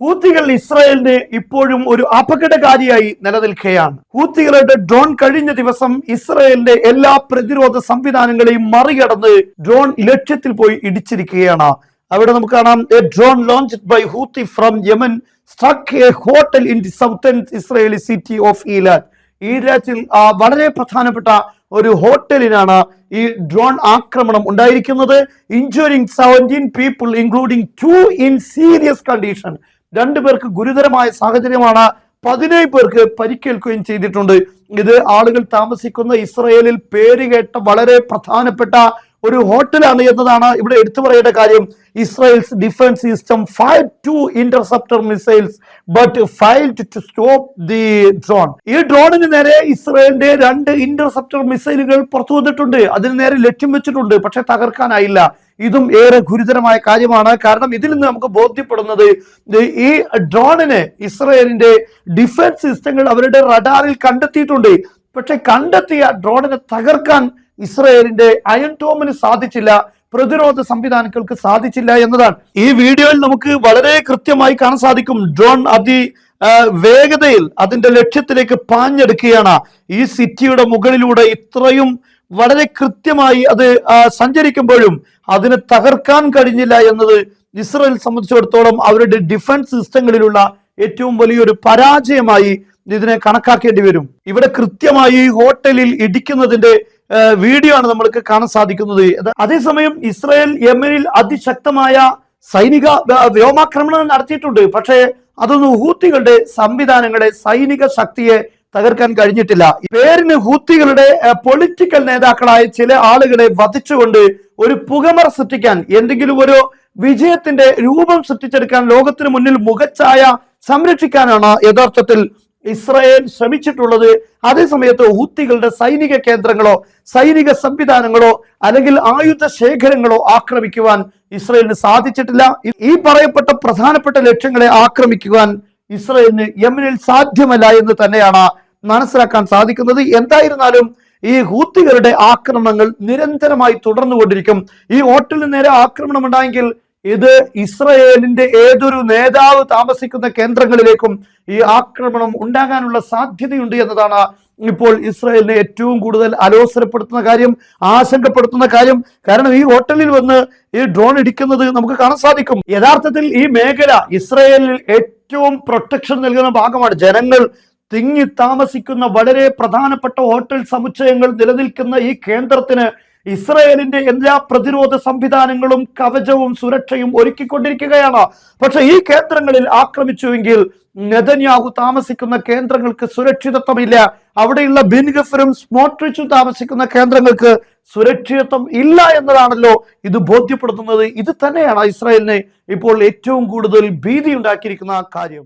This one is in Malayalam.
ഹൂത്തികൾ ഇസ്രായേലിന് ഇപ്പോഴും ഒരു അപകടകാരിയായി നിലനിൽക്കുകയാണ്. ഹൂത്തികളുടെ ഡ്രോൺ കഴിഞ്ഞ ദിവസം ഇസ്രായേലിന്റെ എല്ലാ പ്രതിരോധ സംവിധാനങ്ങളെയും മറികടന്ന് ഡ്രോൺ ലക്ഷ്യത്തിൽ പോയി ഇടിച്ചിരിക്കുകയാണ്. അവിടെ നമുക്ക് കാണാം a drone launch by Houthi from Yemen struck a hotel in the south Israeli city of Eilat ആ, വളരെ പ്രധാനപ്പെട്ട ഒരു ഹോട്ടലിനാണ് ഈ ഡ്രോൺ ആക്രമണം ഉണ്ടായിരിക്കുന്നത്. Injuring seventeen people including two in serious condition രണ്ടുപേർക്ക് ഗുരുതരമായ സാഹചര്യമാണ് പതിനേഴ് പേർക്ക് പരിക്കേൽക്കുകയും ചെയ്തിട്ടുണ്ട്. ഇത് ആളുകൾ താമസിക്കുന്ന ഇസ്രയേലിൽ പേരുകേട്ട വളരെ പ്രധാനപ്പെട്ട ഒരു ഹോട്ടലാണ് എന്നതാണ് ഇവിടെ എടുത്തു പറയേണ്ട കാര്യം. Israel's defence system five two interceptor missiles but failed to stop the drone. ഈ ഡ്രോണിന് നേരെ ഇസ്രായേലിന്റെ രണ്ട് ഇന്റർസെപ്റ്റർ മിസൈലുകൾ പുറത്തു വന്നിട്ടുണ്ട്. അതിന് നേരെ ലക്ഷ്യം വെച്ചിട്ടുണ്ട്. പക്ഷെ തകർക്കാനായില്ല. ഇതും ഏറെ ഗുരുതരമായ കാര്യമാണ്. കാരണം ഇതിൽ നിന്ന് നമുക്ക് ബോധ്യപ്പെടുന്നത് ഈ ഡ്രോണിനെ ഇസ്രയേലിന്റെ ഡിഫൻസ് സിസ്റ്റങ്ങൾ അവരുടെ റഡാറിൽ കണ്ടെത്തിയിട്ടുണ്ട്. പക്ഷെ കണ്ടെത്തിയ ഡ്രോണിനെ തകർക്കാൻ ഇസ്രയേലിന്റെ അയൺ ടോമിന് സാധിച്ചില്ല. പ്രതിരോധ സംവിധാനങ്ങൾക്ക് സാധിച്ചില്ല എന്നതാണ്. ഈ വീഡിയോയിൽ നമുക്ക് വളരെ കൃത്യമായി കാണാൻ സാധിക്കും. ഡ്രോൺ അതി വേഗതയിൽ അതിന്റെ ലക്ഷ്യത്തിലേക്ക് പാഞ്ഞെടുക്കുകയാണ്. ഈ സിറ്റിയുടെ മുകളിലൂടെ ഇത്രയും വളരെ കൃത്യമായി അത് സഞ്ചരിക്കുമ്പോഴും അതിനെ തകർക്കാൻ കഴിഞ്ഞില്ല എന്നത് ഇസ്രയേൽ സംബന്ധിച്ചിടത്തോളം അവരുടെ ഡിഫൻസ് സിസ്റ്റങ്ങളിലുള്ള ഏറ്റവും വലിയൊരു പരാജയമായി ഇതിനെ കണക്കാക്കേണ്ടി വരും. ഇവിടെ കൃത്യമായി ഹോട്ടലിൽ ഇടിക്കുന്നതിന്റെ വീഡിയോ ആണ് നമ്മൾക്ക് കാണാൻ സാധിക്കുന്നത്. അതേസമയം ഇസ്രയേൽ യമനിൽ അതിശക്തമായ സൈനിക വ്യോമാക്രമണം നടത്തിയിട്ടുണ്ട്. പക്ഷേ അതൊന്നും ഹൂത്തികളുടെ സംവിധാനങ്ങളെ സൈനിക ശക്തിയെ തകർക്കാൻ കഴിഞ്ഞിട്ടില്ല. പേരിന് ഹൂത്തികളുടെ പൊളിറ്റിക്കൽ നേതാക്കളായ ചില ആളുകളെ വധിച്ചുകൊണ്ട് ഒരു പുകമറ സൃഷ്ടിക്കാൻ എന്തെങ്കിലും ഒരു വിജയത്തിന്റെ രൂപം സൃഷ്ടിച്ചെടുക്കാൻ ലോകത്തിന് മുന്നിൽ മുഖച്ഛായ സംരക്ഷിക്കാനാണ് യഥാർത്ഥത്തിൽ ഇസ്രായേൽ ശ്രമിച്ചിട്ടുള്ളത്. അതേസമയത്ത് ഹൂത്തികളുടെ സൈനിക കേന്ദ്രങ്ങളോ സൈനിക സംവിധാനങ്ങളോ അല്ലെങ്കിൽ ആയുധ ശേഖരങ്ങളോ ആക്രമിക്കുവാൻ ഇസ്രായേലിന് സാധിച്ചിട്ടില്ല. ഈ- പറയപ്പെട്ട പ്രധാനപ്പെട്ട ലക്ഷ്യങ്ങളെ ആക്രമിക്കുവാൻ ഇസ്രായേലിന് യമനിൽ സാധ്യമല്ല എന്ന് തന്നെയാണ് മനസ്സിലാക്കാൻ സാധിക്കുന്നത് എന്തായിരുന്നാലും ഈ ഹൂത്തികളുടെ ആക്രമണങ്ങൾ നിരന്തരമായി തുടർന്നുകൊണ്ടിരിക്കും. ഈ ഹോട്ടലിന് നേരെ ആക്രമണം ഉണ്ടായെങ്കിൽ ഇത് ഇസ്രയേലിന്റെ ഏതൊരു നേതാവ് താമസിക്കുന്ന കേന്ദ്രങ്ങളിലേക്കും ഈ ആക്രമണം ഉണ്ടാകാനുള്ള സാധ്യതയുണ്ട് എന്നതാണ് ഇപ്പോൾ ഇസ്രയേലിനെ ഏറ്റവും കൂടുതൽ അലോസരപ്പെടുത്തുന്ന കാര്യം ആശങ്കപ്പെടുത്തുന്ന കാര്യം. കാരണം ഈ ഹോട്ടലിൽ വന്ന് ഈ ഡ്രോൺ ഇടിക്കുന്നത് നമുക്ക് കാണാൻ സാധിക്കും. യഥാർത്ഥത്തിൽ ഈ മേഖല ഇസ്രയേലിൽ ഏറ്റവും പ്രൊട്ടക്ഷൻ നൽകുന്ന ഭാഗമാണ്. ജനങ്ങൾ തിങ്ങി താമസിക്കുന്ന വളരെ പ്രധാനപ്പെട്ട ഹോട്ടൽ സമുച്ചയങ്ങൾ നിലനിൽക്കുന്ന ഈ കേന്ദ്രത്തിന് ഇസ്രയേലിന്റെ എല്ലാ പ്രതിരോധ സംവിധാനങ്ങളും കവചവും സുരക്ഷയും ഒരുക്കിക്കൊണ്ടിരിക്കുകയാണ്. പക്ഷെ ഈ കേന്ദ്രങ്ങളിൽ ആക്രമിച്ചുവെങ്കിൽ നെതന്യാഹു താമസിക്കുന്ന കേന്ദ്രങ്ങൾക്ക് സുരക്ഷിതത്വമില്ല. അവിടെയുള്ള ബിൻഗഫറും സ്മോട്രിച്ചും താമസിക്കുന്ന കേന്ദ്രങ്ങൾക്ക് സുരക്ഷിതത്വം ഇല്ല എന്നതാണല്ലോ ഇത് ബോധ്യപ്പെടുത്തുന്നത്. ഇത് തന്നെയാണ് ഇസ്രായേലിനെ ഇപ്പോൾ ഏറ്റവും കൂടുതൽ ഭീതി ഉണ്ടാക്കിയിരിക്കുന്ന കാര്യം.